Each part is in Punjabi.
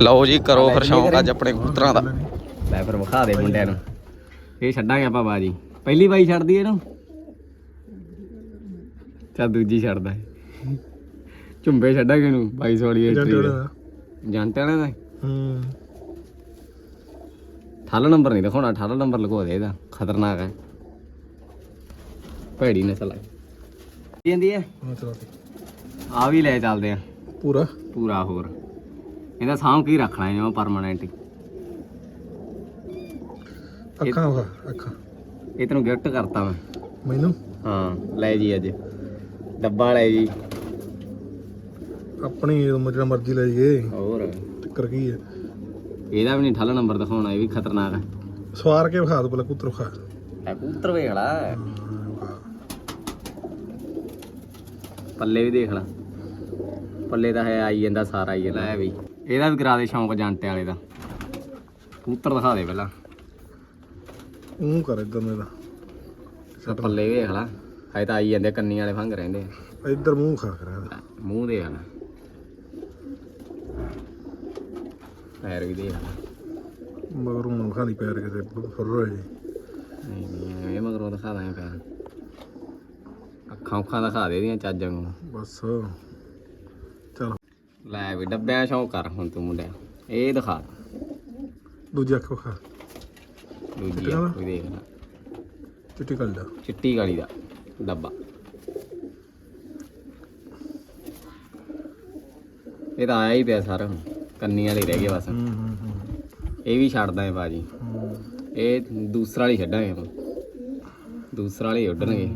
ਲਓ ਜੀ ਕਰੋ ਫਿਰ ਸ਼ੌਂਕ ਅੱਜ ਆਪਣੇ ਕਬੂਤਰਾਂ ਦਾ। ਲੈ ਫਿਰ ਵਿਖਾ ਦੇ ਮੁੰਡਿਆਂ ਨੂੰ। ਇਹ ਛੱਡਾਂਗੇ ਆਪਾਂ ਬਾਜੀ। ਪਹਿਲੀ ਵਾਰੀ ਛੱਡਦੀ ਇਹਨੂੰ? ਚੱਲ ਦੂਜੀ ਛੱਡਦਾ ਝੁੰਬੇ ਛੱਡਾਂਗੇ ਇਹਨੂੰ 2200 ਵਾਲੀ ਐਂਟਰੀ ਜਾਂਟੇ ਵਾਲੇ ਦਾ? ਹੂੰ। ਠਾਲਾ ਨੰਬਰ ਨਹੀਂ ਦਿਖਾਉਣਾ ਠਾਲਾ ਨੰਬਰ ਲਗਵਾ ਦੇ ਇਹਦਾ। ਖਤਰਨਾਕ ਹੈ। ਭੈੜੀ ਨਸਲ ਹੈ। ਜਾਂਦੀ ਹੈ? ਆ ਵੀ ਲੈ ਚੱਲਦੇ ਆ। ਪੂਰਾ। ਪੂਰਾ ਹੋਰ। ਇਹਦਾ ਸਾਂਭ ਕੇ ਹੀ ਰੱਖਣਾ ਹੈ। ਜਿਵੇਂ ਪਰਮਾਨੈਂਟ ਅੱਖਾਂ ਅੱਖਾਂ। ਇਹ ਤੈਨੂੰ ਗਿਫਟ ਕਰਤਾ ਮੈਂ। ਮੈਨੂੰ? ਹਾਂ ਲੈ ਜੀ ਅੱਜ। ਡੱਬਾ ਲੈ ਜੀ। ਆਪਣੀ ਜਿਹੜਾ ਮਰਜ਼ੀ ਲੈ ਜੀਏ ਹੋਰ। ਚੱਕਰ ਕੀ ਹੈ? ਇਹਦਾ ਵੀ ਨਹੀਂ ਠੱਲ ਨੰਬਰ ਦਿਖਾਉਣਾ ਇਹ ਵੀ ਖਤਰਨਾਕ ਹੈ। ਸਵਾਰ ਕੇ ਵਿਖਾ ਦੋ ਪਹਿਲਾਂ ਕੁੱਤਰ ਵਿਖਾ। ਇਹ ਕਬੂਤਰ ਵੇਖ ਲਾ। ਪੱਲੇ ਵੀ ਦੇਖ ਲਾ। ਪੱਲੇ ਤਾਂ ਹੈ ਆਈ ਜਾਂਦਾ ਸਾਰਾ ਹੀ ਲੈ ਵੀ। ਇਹਦਾ ਵੀ ਕਰਾ ਦੇ ਸ਼ੌਂਕ ਜਾਂਟੇ ਵਾਲੇ ਦਾ। ਕਬੂਤਰ ਦਿਖਾ ਦੇ ਪਹਿਲਾਂ। ਉਹ ਕਰ ਇਧਰ ਮੇਰਾ ਆਹ ਪੱਲੇ ਵੇਖ ਲਾ। ਹਜੇ ਤਾਂ ਆਈ ਜਾਂਦੇ ਕੰਨੀ ਵਾਲੇ ਫੰਗ ਰਹਿੰਦੇ ਆ। ਇੱਧਰ ਮੂੰਹ ਖਾ ਕਰਾ ਲੈ, ਮੂੰਹ ਦੇ ਆ ਪੈਰ ਵੀ ਦੇਖ ਲਾ। ਮਗਰੋਂ ਨੂੰ ਖਾਲੀ ਪੈਰ ਕਿਤੇ ਫੁਰ ਰਹੇ ਨਹੀਂ ਨਹੀਂ ਇਹ ਮਗਰੋਂ ਦਿਖਾ ਦਾਂ ਪੈਰ। ਅੱਖਾਂ ਅੱਖਾਂ ਦਿਖਾ ਦੇ ਇਹਦੀਆਂ ਚੱਜਾਂ ਨੂੰ ਬਸ। ਲੈ ਵੀ ਡੱਬਿਆਂ ਸ਼ੌਂਕ ਕਰ ਹੁਣ ਤੂੰ ਮੁੰਡਿਆ ਇਹ ਦਿਖਾ। ਦੂਜੀ ਅੱਖ ਵਿਖਾ। ਦੂਜੀ ਆ ਕੋਈ ਦੇਖ ਲੈ। ਚਿੱਟੀ ਕਲ ਦਾ। ਚਿੱਟੀ ਗਾਲੀ ਦਾ ਡੱਬਾ। ਇਹ ਤਾਂ ਆਇਆ ਹੀ ਪਿਆ ਸਾਰਾ ਹੁਣ। ਕੰਨੀ ਵਾਲੇ ਰਹਿ ਗਏ ਬਸ। ਹੂੰ ਹੂੰ ਹੂੰ। ਇਹ ਵੀ ਛੱਡਦਾ ਹੈ ਬਾਜੀ। ਇਹ ਦੂਸਰਾ ਵਾਲੀ ਛੱਡਾਂਗੇ ਆਪਾਂ ਦੂਸਰਾ ਵਾਲੀ ਉੱਡਣਗੇ।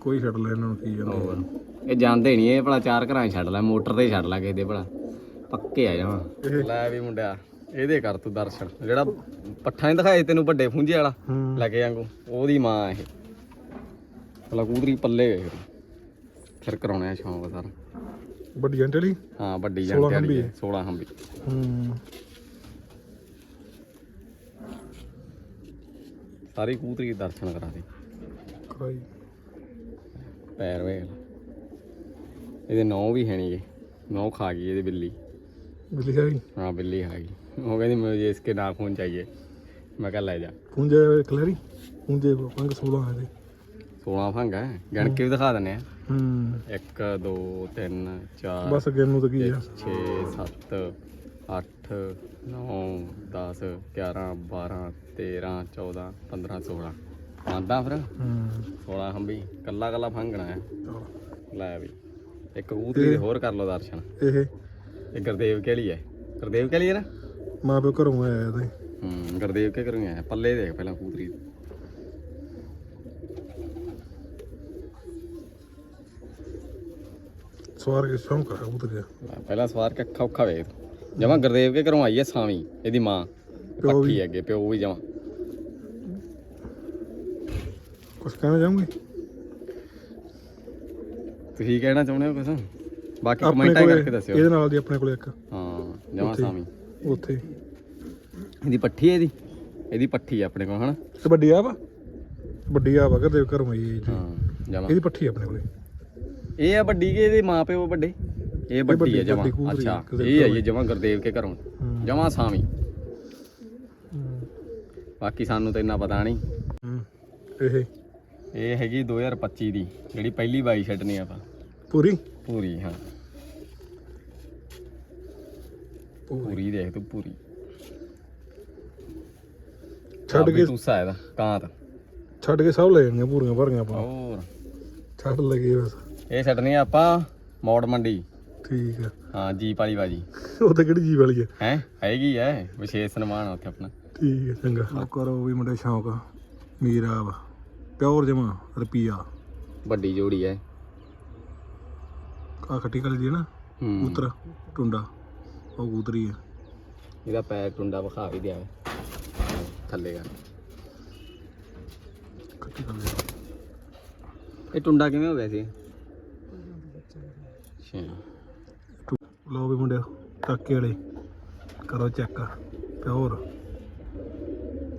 ਕੋਈ ਛੱਡ ਲੈ ਇਹਨਾਂ ਨੂੰ ਕੀ ਜਾਂਦਾ ਹੋਰ। ਇਹ ਜਾਂਦੇ ਨਹੀਂ ਇਹ ਭਲਾ ਚਾਰ ਘਰਾਂ 'ਚ ਛੱਡ ਲੈ ਮੋਟਰ ਤੇ ਹੀ ਛੱਡ ਲੈ ਕਿਸੇ ਦੇ ਭਲਾ। ਪੱਕੇ ਆ ਜਾਵਾਂ। ਲੈ ਵੀ ਮੁੰਡਿਆ ਇਹਦੇ ਕਰ ਤੂੰ ਦਰਸ਼ਨ। ਜਿਹੜਾ ਪੱਠਾ ਨਹੀਂ ਦਿਖਾਏ ਤੈਨੂੰ ਵੱਡੇ ਫੁੰਝੇ ਵਾਲਾ ਲੱਗੇ ਵਾਂਗੂ ਉਹਦੀ ਮਾਂ ਇਹ। ਭਲਾ ਕੂਦਰੀ ਪੱਲੇ ਗਏ ਫਿਰ ਫਿਰ ਕਰਾਉਣਾ ਹੈ ਸ਼ੌਂਕ ਸਾਰਾ। ਵੱਡੀ ਜੰਟਲੀ ਹਾਂ ਵੱਡੀ 16 ਜਾਂਟੇ ਵਾਲੀ ਹੰਬੀ ਹੈ, 16 ਹੰਬੀ ਹੂੰ। ਸਾਰੀ ਕੂਦਰੀ ਦੇ ਦਰਸ਼ਨ ਕਰਾ ਦੇ। ਕਰਾਈ। ਪੈਰ ਵੇਖ। ਇਹਦੇ ਨੌ ਵੀ ਹੈ ਨਹੀਂਗੇ ਨੌ ਖਾ ਗਈ ਇਹਦੀ ਬਿੱਲੀ। ਬਿੱਲੀ ਹੈ ਹਾਂ ਬਿੱਲੀ ਖਾ ਗਈ। ਉਹ ਕਹਿੰਦੀ ਮੈਨੂੰ ਇਸਕੇ ਨਾਖੂਨ ਚਾਹੀਏ। ਮੈਂ ਕਿਹਾ ਲੈ ਜਾ। ਪੁੰਜੇ ਕਲੈਰੀ ਪੁੰਜੇ ਪੰਗ 16 ਹੈ ਦੇ 16 ਫੰਗ ਹੈ। ਗਣ ਕੇ ਵੀ ਦਿਖਾ ਦਿੰਨੇ ਆ। ਹੂੰ। 1 2 3 4 ਬਸ ਅੱਗੇ ਨੂੰ ਤਾਂ ਕੀ ਆ? 6 7 8 9 10 11 12 13 14 15 16 ਆਂਦਾ ਫਿਰ? ਹੂੰ। 16 ਹੰਬੀ ਕੱਲਾ ਕੱਲਾ ਫੰਗਣਾ ਹੈ। ਲੈ ਵੀ। ਇੱਕ ਕਬੂਤਰੀ ਦੇ ਹੋਰ ਕਰ ਲਓ ਦਰਸ਼ਨ। ਇਹ ਇਹ ਗੁਰਦੇਵ ਕੇ ਲਈ ਹੈ। ਗੁਰਦੇਵ ਕੇ ਲਈ ਹੈ ਨਾ? ਮਾਂ ਪਿਓ ਘਰੋਂ ਆਇਆ ਤੇ। ਹੂੰ ਗੁਰਦੇਵ ਕੇ ਕਰੂੰ ਆਇਆ। ਪੱਲੇ ਦੇਖ ਪਹਿਲਾਂ ਕਬੂਤਰੀ ਦੇ। ਸਵਾਰ ਕੇ ਸ਼ੌਂਕ ਕਰਾ ਉਤਰ ਗਿਆ ਲੈ, ਪਹਿਲਾਂ ਸਵਾਰ ਕੇ ਅੱਖਾ ਔਖਾ ਵੇਖ। ਜਮਾ ਗੁਰਦੇਵ ਕੇ ਘਰੋਂ ਆਈ ਹੈ ਸਾਵੀਂ ਇਹਦੀ ਮਾਂ। ਪਿਓ ਵੀ। ਪੱਕੀ ਅੱਗੇ ਪਿਓ ਵੀ ਜਮਾ। ਕੁਝ ਕਹਿਣਾ ਚਾਹੂੰਗੀ? ਤੁਸੀਂ ਕਹਿਣਾ ਚਾਹੁੰਦੇ ਹੋ ਕੁਝ ਬਾਕੀ ਆਪਣੇ ਕਮੈਂਟਾਂ ਕੋਲੇ ਕਰਕੇ ਦੱਸਿਓ। ਇਹਦੇ ਨਾਲ ਦੀ ਆਪਣੇ ਕੋਲੇ ਇੱਕ। ਹਾਂ ਜਮਾ ਉੱਥੇ। ਸਾਵੀਂ। ਉੱਥੇ ਇਹਦੀ ਪੱਠੀ ਹੈ ਇਹਦੀ? ਇਹਦੀ ਪੱਠੀ ਆ ਆਪਣੇ ਕੋਲ ਹਨਾ? ਤੇ ਵੱਡੀ ਆ? ਵਾ ਵੱਡੀ ਆ ਵਾ ਘਰ ਘਰੋਂ ਆਈ ਹੈ ਜੀ। ਹਾਂ ਜਮਾ। ਇਹਦੀ ਪੱਠੀ ਆ ਆਪਣੇ ਕੋਲੇ। ਇਹ ਆ ਵੱਡੀ ਕੇ ਇਹਦੇ ਮਾਂ ਪਿਓ ਵੱਡੇ? ਇਹ ਵੱਡੀ ਵੱਡੀ- ਹੈ ਜਮਾ। ਵੱਡੀ ਅੱਛਾ ਕਿਸੇ ਇਹ ਆਈ ਹੈ ਜਮਾ ਗੁਰਦੇਵ ਕੇ ਘਰੋਂ। ਹੂੰ। ਜਮਾ ਹੂੰ। ਬਾਕੀ ਸਾਨੂੰ ਤਾਂ ਇੰਨਾ ਪਤਾ ਨਹੀਂ। ਹੂੰ ਇਹ ਇਹ ਹੈਗੀ 2025 ਦੀ ਜਿਹੜੀ ਪਹਿਲੀ ਬਾਈ ਛੱਡਣੀ ਆਪਾਂ। ਪੂਰੀ? ਪੂਰੀ ਹਾਂ। ਪੂਰੀ। ਦੇਖ ਤੂੰ ਪੂਰੀ। ਛੱਡ ਕੇ ਤੂਸਾ ਇਹਦਾ ਕਾਂਤ। ਛੱਡ ਕੇ ਸਭ ਲੈ ਜਾਣਗੇ ਪੂਰੀਆਂ ਭਰੀਆਂ ਆਪਾਂ। ਹੋਰ। ਛੱਡ ਲਗੇ ਬਸ। ਇਹ ਛੱਡਣੀ ਆਪਾਂ ਮੌੜ ਮੰਡੀ। ਠੀਕ ਆ। ਹਾਂ ਜੀਪ ਵਾਲੀ ਬਾਜੀ। ਉਹ ਤਾਂ ਕਿਹੜੀ ਜੀ ਵਾਲੀ ਹੈ ਹੈ ਹੈਗੀ ਐ ਵਿਸ਼ੇਸ਼ ਸਨਮਾਨ ਆ ਉੱਥੇ ਆਪਣਾ। ਠੀਕ ਹੈ ਚੰਗਾ। ਕਰੋ ਵੀ ਮੁੰਡੇ ਸ਼ੌਂਕ ਮੀਰਾ ਵਾ। ਪਿਓਰ ਜਮਾ ਰੁਪਿਆ ਵੱਡੀ ਜੋੜੀ ਐ। ਆ ਖੱਟੀ ਕਲੀ ਦੀ ਹੈ ਨਾ ਹੂੰ। ਕੂਤਰ ਟੁੰਡਾ। ਉਹ ਕੂਤਰੀ ਹੈ ਇਹਦਾ ਪੈਰ ਟੁੰਡਾ ਵਿਖਾ ਵੀ ਦਿਆ। ਥੱਲੇ ਕਰ। ਖੱਟੀ ਕਲੀ ਦੀ। ਇਹ ਟੁੰਡਾ ਕਿਵੇਂ ਹੋ ਗਿਆ ਸੀ? ਅੱਛਾ। ਟੁ- ਲਓ ਵੀ ਮੁੰਡੇ ਟਾਕੇ ਵਾਲੇ। ਕਰੋ ਚੈੱਕ। ਪਿਓਰ।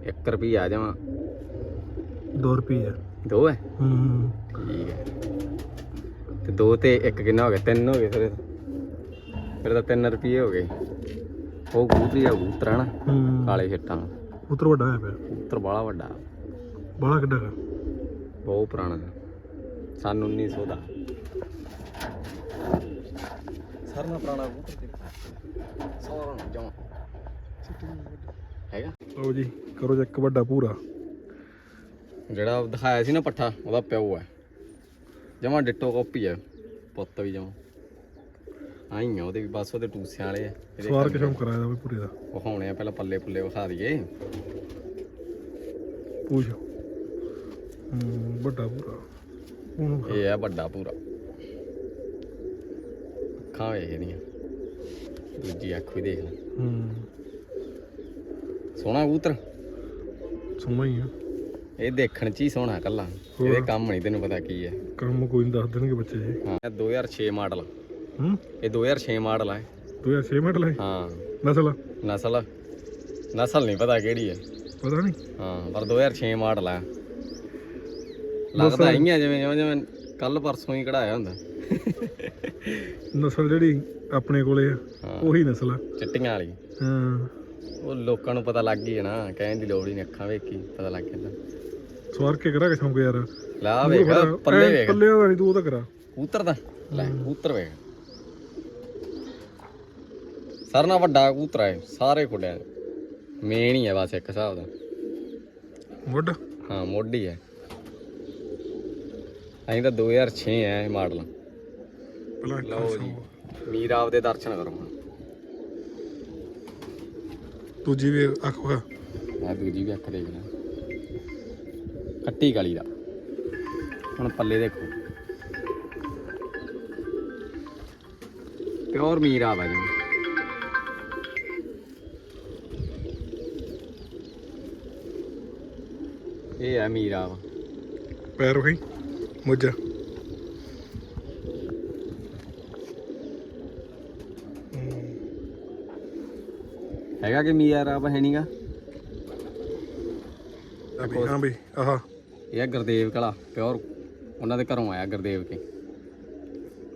1 ਰੁਪਿਆ ਜਾਵਾਂ 2 ਰੁਪਏ ਹੈ ਦੋ ਐ ਹੂੰ। ਠੀਕ ਹੈ। ਤੇ ਦੋ ਤੇ ਇੱਕ ਕਿੰਨਾ ਹੋ ਗਿਆ? ਤਿੰਨ ਹੋ ਗਏ ਫਿਰ। ਫਿਰ ਤਾਂ 3 ਰੁਪਏ ਹੋ ਗਏ। ਉਹ ਕਬੂਤਰੀ ਆ ਕਬੂਤਰ ਹੈ ਨਾ। ਹੂੰ। ਕਾਲੇ ਛਿੱਟਾਂ ਉਤਰ ਵੱਡਾ ਹੈ ਪਿਆ। ਕਬੂਤਰ ਬਾਲਾ ਵੱਡਾ। ਬੜਾ ਕਿੱਡਾ ਹੈਗਾ ਬਹੁਤ ਪੁਰਾਣਾ ਸਨ 1900 ਦਾ। ਸਰਨਾ ਪੁਰਾਣਾ ਕਬੂਤਰ ਸਾਰਾ ਜਮਾ। ਹੈਗਾ? ਲਓ ਜੀ ਕਰੋ ਚੈੱਕ ਵੱਡਾ ਪੂਰਾ ਜਿਹੜਾ ਦਿਖਾਇਆ ਸੀ ਨਾ ਪੱਠਾ ਉਹਦਾ ਪਿਓ ਹੈ। ਜਮਾ ਡਿੱਟੋ ਕਾਪੀ ਹੈ ਪੁੱਤ ਵੀ ਜਮਾ। ਆਈ ਆ ਉਹਦੇ ਵੀ ਬਸ ਉਹਦੇ ਟੂਸਿਆਂ ਵਾਲੇ ਆ। ਇਹਦੇ ਸਵਾਰ ਕੇ ਸ਼ੌਂਕ ਕਰਾਇਆ ਦਾ ਵੀ ਪੂਰੇ ਦਾ। ਵਿਖਾਉਣੇ ਆ ਪਹਿਲਾਂ ਪੱਲੇ ਪੁੱਲੇ ਵਿਖਾ ਦਈਏ। ਹੂੰ ਵੱਡਾ ਪੂਰਾ ਉਹਨੂੰ ਇਹ ਆ ਵੱਡਾ ਪੂਰਾ ਅੱਖਾਂ ਵੇਖ ਇਹਦੀਆਂ ਦੂਜੀ ਅੱਖ ਵੀ ਦੇਖ ਲੈ। ਹੂੰ। ਸੋਹਣਾ ਕਬੂਤਰ। ਸੋਹਣਾ ਹੀ ਆ। ਇਹ ਦੇਖਣ ਚ ਹੀ ਸੋਹਣਾ ਕੱਲਾ। ਇਹਦੇ ਕੰਮ ਨਹੀਂ ਤੈਨੂੰ ਪਤਾ ਕੀ ਹੈ। ਕੰਮ ਕੋਈ ਨਹੀਂ ਦੱਸ ਦੇਣਗੇ ਬੱਚੇ ਹਾਂ ਇਹ 2006 ਮਾਡਲ। ਹੂੰ? ਇਹ 2006 ਮਾਡਲ ਹੈ 2006 ਮਿੰਟ ਲੈ ਹਾਂ। ਨਸਲ? ਨਸਲ। ਨਸਲ ਨਹੀਂ ਪਤਾ ਕਿਹੜੀ ਹੈ। ਪਤਾ ਨਹੀਂ ਹਾਂ ਪਰ 2006 ਮਾਡਲ ਹੈ ਲੱਗਦਾ ਹੀ ਜਿਵੇਂ ਜਿਵੇਂ ਜਿਵੇਂ ਕੱਲ ਪਰਸੋਂ ਹੀ ਕਢਾਇਆ ਹੁੰਦਾ। ਨਸਲ ਜਿਹੜੀ ਆਪਣੇ ਕੋਲੇ ਆ ਹਾਂ। ਉਹੀ ਨਸਲ ਆ। ਚਿੱਟੀਆਂ ਵਾਲੀ। ਹਾਂ। ਉਹ ਲੋਕਾਂ ਨੂੰ ਪਤਾ ਲੱਗ ਗਈ ਹੈ ਨਾ ਕਹਿਣ ਦੀ ਲੋੜ ਹੀ ਨਹੀਂ ਅੱਖਾਂ ਵੇਖ ਪਤਾ ਲੱਗ ਜਾਂਦਾ। ਸਵਾਰ ਕੇ ਕਰਾ ਕੇ ਸ਼ੌਂਕ ਯਾਰ। ਲਾ ਵੇਖ ਪੱਲੇ ਵੇਖ। ਪੱਲੇ ਦਾ ਨਹੀਂ ਤੂੰ ਉਹ ਤਾਂ ਕਰਾ। ਕਬੂਤਰ ਦਾ ਲੈ ਕਬੂਤਰ ਵੇਖ। ਸਰਨਾ ਵੱਡਾ ਕਬੂਤਰ ਹੈ ਸਾਰੇ ਖੁੱਡਿਆਂ ਮੇਨ ਹੀ ਹੈ ਬਸ ਇੱਕ ਹਿਸਾਬ ਦਾ। ਵੱਡ ਹਾਂ ਮੋਢੀ ਹੈ ਅਸੀਂ ਤਾਂ 2006 ਹੈ ਇਹ ਮਾਡਲ। ਲਓ ਜੀ ਮੀਰ ਆਪ ਦੇ ਦਰਸ਼ਨ ਕਰੋ ਹੁਣ। ਦੂਜੀ ਵੀ ਅੱਖ ਵਾ ਮੈਂ ਦੂਜੀ ਵੀ ਅੱਖ ਦੇਖ ਲਾਂ। ਕੱਟੀ ਕਾਲੀ ਦਾ। ਹੁਣ ਪੱਲੇ ਦੇਖੋ। ਪਿਓਰ ਮੀਰ ਹੈ ਜੀ ਇਹ ਹੈ ਮੀਰ ਆਪ ਪੈਰ ਵਖਾਈ ਮੁੱਜਾ। ਹੈਗਾ ਕਿ ਮੀਰ ਆਪ ਹੈ ਨਹੀਂਗਾ ਹਾਂ ਬਈ ਆਹਾ। ਇਹ ਹੈ ਗੁਰਦੇਵ ਕਲਾ ਪਿਓਰ ਉਹਨਾਂ ਦੇ ਘਰੋਂ ਆਇਆ ਗੁਰਦੇਵ ਕੇ।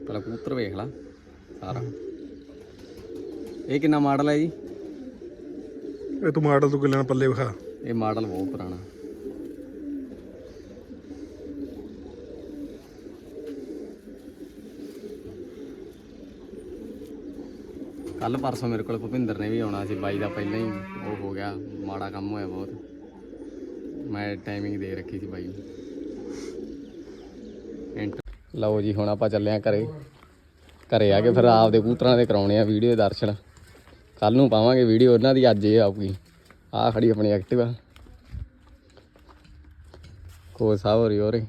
ਪਹਿਲਾਂ ਕਬੂਤਰ ਵੇਖ ਲਾ ਸਾਰਾ। ਇਹ ਕਿੰਨਾ ਮਾਡਲ ਹੈ ਜੀ? ਇਹ ਤੂੰ ਮਾਡਲ ਤੂੰ ਕਿੱਲੇ ਨਾਲ ਪੱਲੇ ਵਿਖਾ। ਇਹ ਮਾਡਲ ਬਹੁਤ ਪੁਰਾਣਾ। ਕੱਲ ਪਰਸੋਂ ਮੇਰੇ ਕੋਲ ਭੁਪਿੰਦਰ ਨੇ ਵੀ ਆਉਣਾ ਸੀ ਬਾਈ ਦਾ ਪਹਿਲਾਂ ਹੀ ਉਹ ਹੋ ਗਿਆ ਮਾੜਾ ਕੰਮ ਹੋਇਆ ਬਹੁਤ। ਮੈਂ ਟਾਈਮਿੰਗ ਦੇ ਰੱਖੀ ਸੀ ਬਾਈ। ਨੂੰ ਲਓ ਜੀ, ਹੁਣ ਆਪਾਂ ਚੱਲੇ ਆ ਘਰੇ। ਘਰੇ ਆ ਕੇ ਫਿਰ ਆਪਦੇ ਕੂਤਰਾਂ ਦੇ ਕਰਾਉਣੇ ਆ ਵੀਡੀਓ ਦਰਸ਼ਨ। ਕੱਲ ਨੂੰ ਪਾਵਾਂਗੇ ਵੀਡੀਓ, ਉਹਨਾਂ ਦੀ ਅੱਜ ਇਹ ਆਊਗੀ। ਆ ਖੜੀ ਆਪਣੀ ਐਕਟਿਵਾ ਕੋਚ ਸਾਹਿਬ ਹੋਰੀ, ਹੋਰੇ।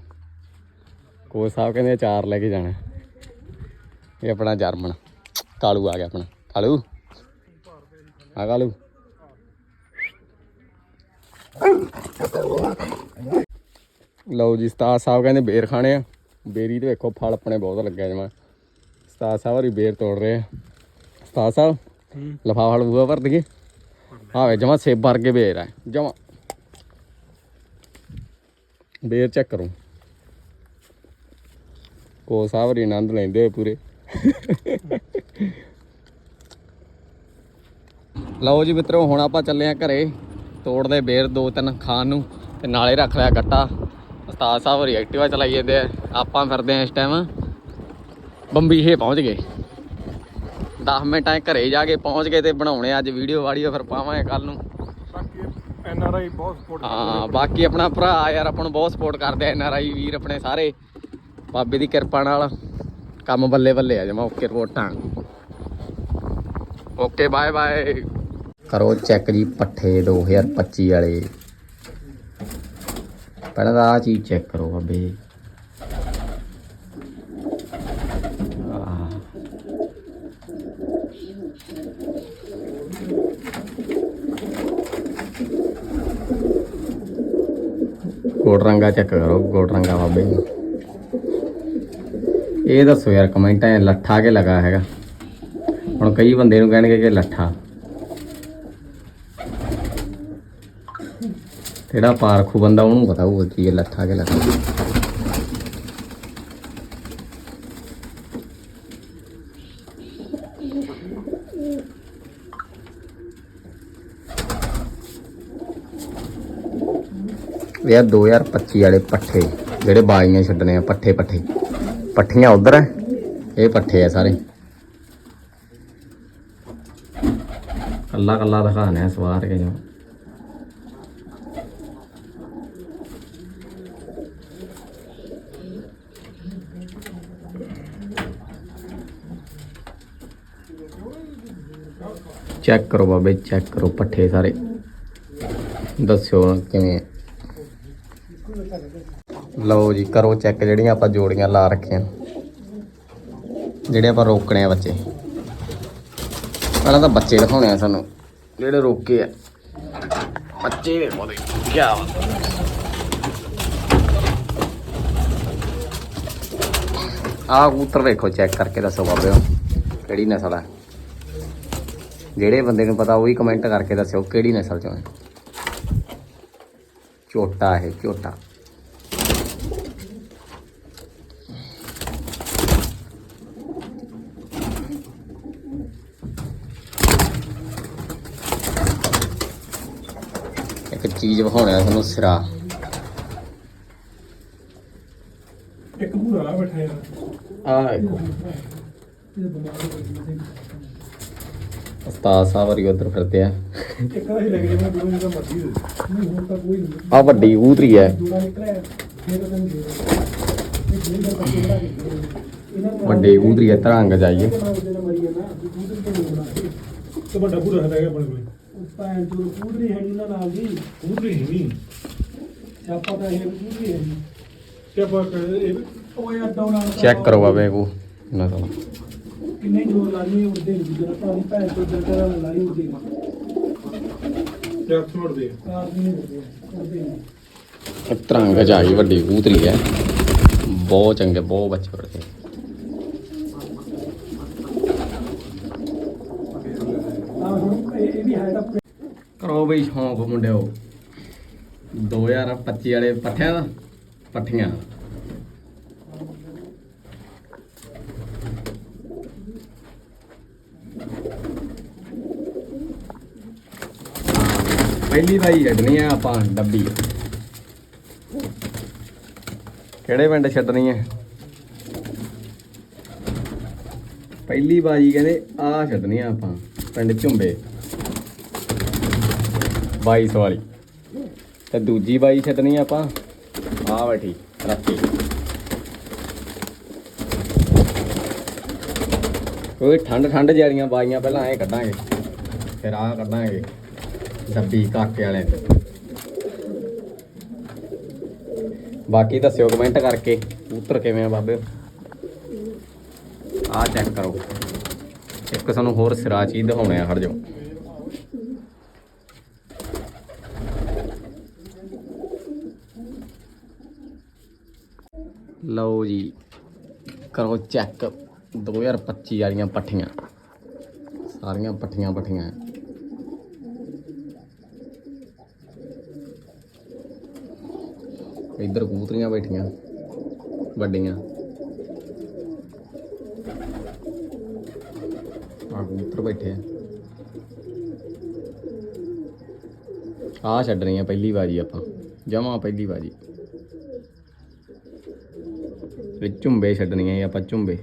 ਕੋਚ ਸਾਹਿਬ ਕਹਿੰਦੇ ਚਾਰ ਲੈ ਕੇ ਜਾਣਾ। ਇਹ ਆਪਣਾ ਜਰਮਨ। ਕਾਲੂ ਆ ਗਿਆ ਆਪਣਾ। ਕਾਲੂ? ਆ ਕਾਲੂ? ਲਓ ਜੀ, ਉਸਤਾਦ ਸਾਹਿਬ ਕਹਿੰਦੇ ਬੇਰ ਖਾਣੇ ਆ। ਬੇਰੀ ਤੇ ਵੇਖੋ, ਫਲ ਆਪਣੇ ਬਹੁਤ ਲੱਗਿਆ ਜਮਾ। ਉਸਤਾਦ ਸਾਹਿਬ ਹੋਰੀ ਬੇਰ ਤੋੜ ਰਹੇ ਆ। ਉਸਤਾਦ ਸਾਹਿਬ ਲਫਾਫਾ ਲਫੂਫਾ ਭਰ ਦਈਏ? ਆਵੇ ਜਮਾ ਸੇਬ ਵਰਗੇ ਬੇਰ ਆ। ਜਮਾ। ਬੇਰ ਚੈੱਕ ਕਰੋ। ਕੋ ਸਾਹਿਬ ਰੀ ਆਨੰਦ ਲੈਂਦੇ ਹੋਏ ਪੂਰੇ। ਲਓ ਜੀ ਮਿੱਤਰੋ, ਹੁਣ ਆਪਾਂ ਚੱਲੇ ਆ ਘਰੇ। ਤੋੜਦੇ ਬੇਰ ਦੋ ਤਿੰਨ ਖਾਣ ਨੂੰ ਤੇ ਨਾਲੇ ਰੱਖ ਲਿਆ ਗੱਟਾ। ਉਸਤਾਦ ਸਾਹਿਬ ਹੋਰੀ ਐਕਟਿਵਾ ਚਲਾਈ ਜਾਂਦੇ ਆ। ਆਪਾਂ ਫਿਰਦੇ ਆ ਇਸ ਟਾਈਮ ਬੰਬੀ ਹੇ ਪਹੁੰਚ ਗਏ। 10 ਮਿੰਟਾਂ ਘਰੇ ਜਾ ਕੇ ਪਹੁੰਚ ਗਏ ਤੇ ਬਣਾਉਣੇ ਅੱਜ ਵੀਡੀਓ ਵਾੜੀਓ ਫਿਰ ਪਾਵਾਂਗੇ ਕੱਲ ਨੂੰ। ਬਾਕੀ ਐਨ ਆਰ ਆਈ ਬਹੁਤ ਸਪੋਰਟ ਹਾਂ ਬਾਕੀ ਆਪਣਾ ਭਰਾ ਯਾਰ ਆਪਾਂ ਨੂੰ ਬਹੁਤ ਸਪੋਰਟ ਕਰਦੇ ਆ ਐਨਆਰਆਈ ਵੀਰ ਆਪਣੇ ਸਾਰੇ। ਬਾਬੇ ਦੀ ਕਿਰਪਾ ਨਾਲ ਕੰਮ ਬੱਲੇ ਬੱਲੇ ਆ ਜਮਾ ਓਕੇ ਰਿਪੋਰਟਾਂ। ਓਕੇ ਬਾਏ ਬਾਏ ਕਰੋ ਚੈੱਕ ਜੀ ਪੱਠੇ 2025 ਵਾਲੇ। ਪਹਿਲਾਂ ਤਾਂ ਆ ਚੀਜ਼ ਚੈੱਕ ਕਰੋ ਬਾਬੇ। ਆਹ। ਗੋੜ ਰੰਗਾ ਚੈੱਕ ਕਰੋ ਗੋੜ ਰੰਗਾ ਬਾਬੇ। ਇਹ ਦੱਸੋ ਯਾਰ ਕਮੈਂਟਾਂ ਲੱਠਾ ਕੇ ਲਗਾ ਹੈਗਾ? ਹੁਣ ਕਈ ਬੰਦੇ ਨੂੰ ਕਹਿਣਗੇ ਕਿ ਲੱਠਾ। ਜਿਹੜਾ ਪਾਰਖੂ ਬੰਦਾ ਉਹਨੂੰ ਪਤਾ ਹੋਊਗਾ ਕੀ ਇਹ ਲੱਠਾ ਕੇ ਲਗਾ ਇਹ ਆ 2025 ਵਾਲੇ ਪੱਠੇ, ਜਿਹੜੇ ਬਾਈਆਂ ਛੱਡਣੇ ਆ, ਪੱਠੇ ਪੱਠੇ। ਪੱਠੀਆਂ ਉਧਰ ਐ ਇਹ ਪੱਠੇ ਆ ਸਾਰੇ। ਕੱਲਾ ਕੱਲਾ ਦਿਖਾਣੇ ਆ ਸਵਾਰ ਕੇ ਜੋ। ਚੈੱਕ ਕਰੋ ਬਾਬੇ ਚੈੱਕ ਕਰੋ ਪੱਠੇ ਸਾਰੇ। ਦੱਸਿਓ ਕਿਵੇਂ ਲਓ ਜੀ, ਕਰੋ ਚੈੱਕ ਜਿਹੜੀਆਂ ਆਪਾਂ ਜੋੜੀਆਂ ਲਾ ਰੱਖੀਆਂ। ਜਿਹੜੇ ਆਪਾਂ ਰੋਕਣੇ ਆ ਬੱਚੇ। ਪਹਿਲਾਂ ਤਾਂ ਬੱਚੇ ਦਿਖਾਉਣੇ ਆ ਸਾਨੂੰ, ਜਿਹੜੇ ਰੋਕੇ ਆ। ਬੱਚੇ ਵੇਖੋ ਦੇ ਕੀ ਆ ਕਬੂਤਰ ਵੇਖੋ ਚੈੱਕ ਕਰਕੇ ਦੱਸੋ ਬਾਬਿਓ ਕਿਹੜੀ ਨਸਲ ਆ। ਜਿਹੜੇ ਬੰਦੇ ਨੂੰ ਪਤਾ ਉਹੀ ਕਮੈਂਟ ਕਰਕੇ ਦੱਸਿਓ ਕਿਹੜੀ ਨਸਲ ਚੋਂ ਹੈ। ਝੋਟਾ ਹੈ ਝੋਟਾ। ਇੱਕ ਚੀਜ਼ ਵਿਖਾਉਣਾ ਤੁਹਾਨੂੰ ਸਿਰਾ। ਇੱਕ ਪੂਰਾ ਬੈਠਾ ਯਾਰ। ਆ ਵੇਖੋ ਉਸਤਾਦ ਸਾਹਿਬ ਵਰੀ ਉਧਰ ਫਿਰਦੇ ਆ। ਇੱਕ ਤਾਂ ਹੀ ਲੱਗ ਰਿਹਾ ਮੈਂ ਜਿਹੜਾ ਮਰਜ਼ੀ ਦੇ ਨਹੀਂ ਹੁਣ ਤਾਂ ਕੋਈ ਨਹੀਂ। ਆ ਵੱਡੀ ਕਬੂਤਰੀ ਹੈ। ਜੂੜਾ ਨਿਕਲਿਆ ਫਿਰ ਤਾਂ ਨਹੀਂ ਦੇ ਇਹ ਜਿਹੜੇ ਦਾ ਬੱਚੇ ਬਣਾ ਕੇ ਦੇ ਇਹਨਾਂ ਨੂੰ ਵੱਡੀ ਕਬੂਤਰੀ ਹੈ ਤਰੰਗ ਜਾਈਏ। ਬਣਾ ਕੇ ਦੇਣਾ ਮਰੀ ਨਾ ਦੂਧ ਤੇ ਨਹੀਂ ਬਣਾ ਤੇ ਵੱਡਾ ਪੂਰਾ ਹੈਗਾ ਆਪਣੇ ਕੋਲੇ। ਭੈਣ ਚੋਦ ਕੂਦਰੀ ਹੈ ਨੀ ਉਹਨਾਂ ਨਾਲ ਦੀ ਪੂਰੀ ਨਹੀਂ। ਸਿਆਪਾ ਤਾਂ ਇਹ ਕੂਦਰੀ ਹੈ ਨੀ। ਕਿ ਆਪਾਂ ਕਹਿੰਦੇ ਇਹ ਉਹ ਯਾਰ ਡਾਉਣਾ ਚੈੱਕ ਕਰੋ ਬਾਬੇ ਕੋ ਨਸਲ ਕਿੰਨੇ ਜੋਰ ਲਾਣੀ ਉੜਦੇ ਨਹੀਂ ਜਿਹੜਾ ਪਾਣੀ ਭੈਣ ਦਿਲ ਤੇਰਾ ਲਾਈ ਉੜਦੇ ਯਾਰ ਥੋੜਦੇ ਕਾਰ ਨਹੀਂ ਉੜਦੇ ਨਹੀਂ ਤਰੰਗ ਜਾਈ ਵੱਡੀ ਕਬੂਤਰੀ ਹੈ। ਬਹੁਤ ਚੰਗੇ ਬਹੁਤ ਬੱਚੇ ਉੜਦੇ ਆ ਤਾਂ ਕਰੋ ਬਈ ਸ਼ੌਂਕ ਮੁੰਡਿਓ। 2025 ਵਾਲੇ ਪੱਠਿਆਂ ਦਾ ਪੱਠੀਆਂ। ਪਹਿਲੀ ਵਾਰੀ ਛੱਡਣੀ ਆ, ਆਪਾਂ ਡੱਬੀ। ਕਿਹੜੇ ਪਿੰਡ ਛੱਡਣੀ ਹੈ ਪਹਿਲੀ ਬਾਜੀ ਕਹਿੰਦੇ ਆ ਛੱਡਣੀ ਆ ਆਪਾਂ, ਪਿੰਡ ਝੁੰਬੇ। 22 ਵਾਲੀ। ਤੇ ਦੂਜੀ ਬਾਈ ਛੱਡਣੀ ਆਪਾਂ ਆ ਬੈਠੀ ਰਾਤੀ ਕੋਈ ਠੰਡ ਠੰਡ ਜਿਹੜੀਆਂ ਬਾਈਆਂ ਪਹਿਲਾਂ ਐ ਕੱਢਾਂਗੇ, ਫਿਰ ਆ ਕੱਢਾਂਗੇ। ਡੱਬੀ ਕਾਕੇ ਵਾਲੇ ਤੇ। ਬਾਕੀ ਦੱਸਿਓ ਕਮੈਂਟ ਕਰਕੇ ਉਤਰ ਕਿਵੇਂ ਆ ਬਾਬੇ? ਆ ਚੈੱਕ ਕਰੋ। ਇੱਕ ਸਾਨੂੰ ਹੋਰ ਸਿਰਾ ਚੀਜ਼ ਦਿਖਾਉਣੇ ਆ ਹਟ ਜਾਓ। ਲਓ ਜੀ, ਕਰੋ ਚੈੱਕ 2025 ਵਾਲੀਆਂ ਪੱਠੀਆਂ। ਸਾਰੀਆਂ ਪੱਠੀਆਂ ਪੱਠੀਆਂ। ਇੱਧਰ ਕਬੂਤਰੀਆਂ ਬੈਠੀਆਂ, ਵੱਡੀਆਂ। ਆ ਕਬੂਤਰ ਬੈਠੇ ਆ। ਆ ਛੱਡਣੀ ਆ ਪਹਿਲੀ ਵਾਰੀ ਆਪਾਂ, ਜਮਾ ਪਹਿਲੀ ਵਾਰੀ। ਤੇ ਝੁੰਬੇ ਛੱਡਣੀਆਂ ਇਹ ਆਪਾਂ, ਝੁੰਬੇ।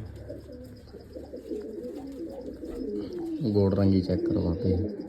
ਗੋੜ ਰੰਗੀ ਚੈੱਕ ਕਰਵਾ ਕੇ।